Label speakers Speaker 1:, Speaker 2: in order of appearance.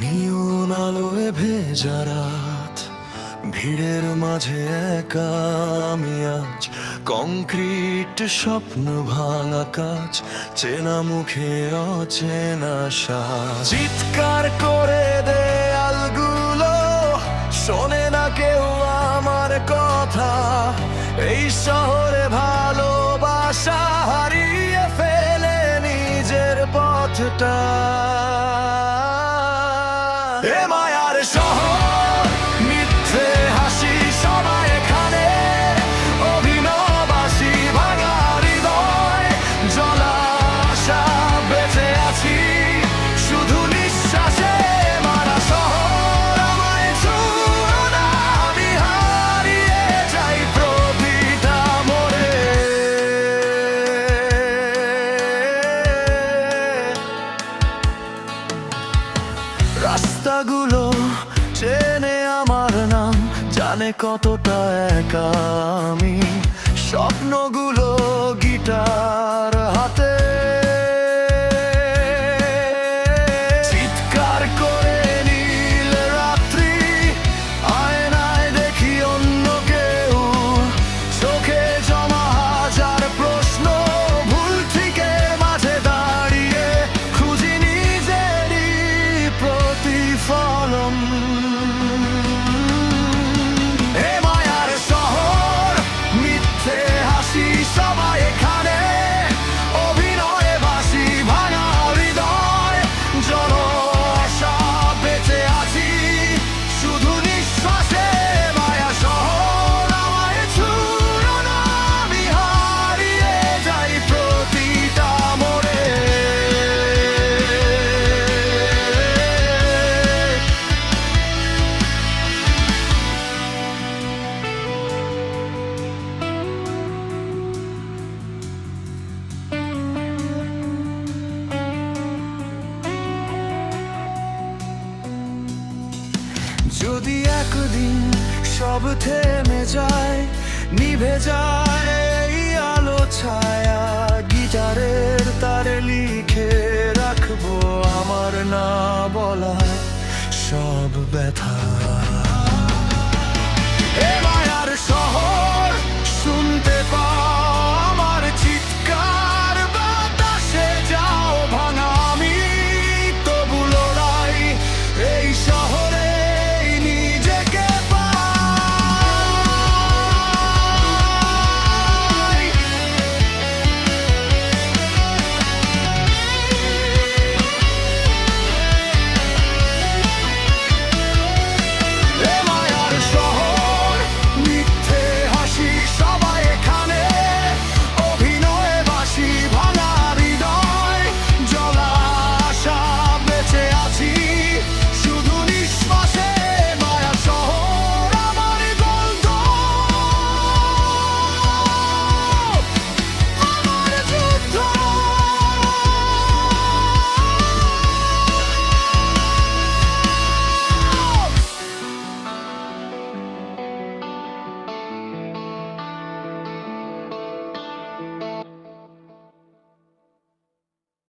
Speaker 1: নিয়ন ভিড়ের মাঝে আজ কংক্রিট স্বপ্ন ভাঙা কাজ চেনা মুখে অচেনা শ্বাস চিৎকার করে দেয়ালগুলো শোনে না কেউ আমার কথা এই শহর ভালোবাসা হারিয়ে ফেলে নিজের পথটা। এ মায়ার রাস্তাগুলো চেনে আমার নাম জানে কতটা একা আমি। স্বপ্নগুলো গিটার। যদি একদিন সব থেমে যায়, নিভে যায় এই আলো ছায়া, গিটারের তারে লিখে রাখব আমার না বলা সব ব্যথা।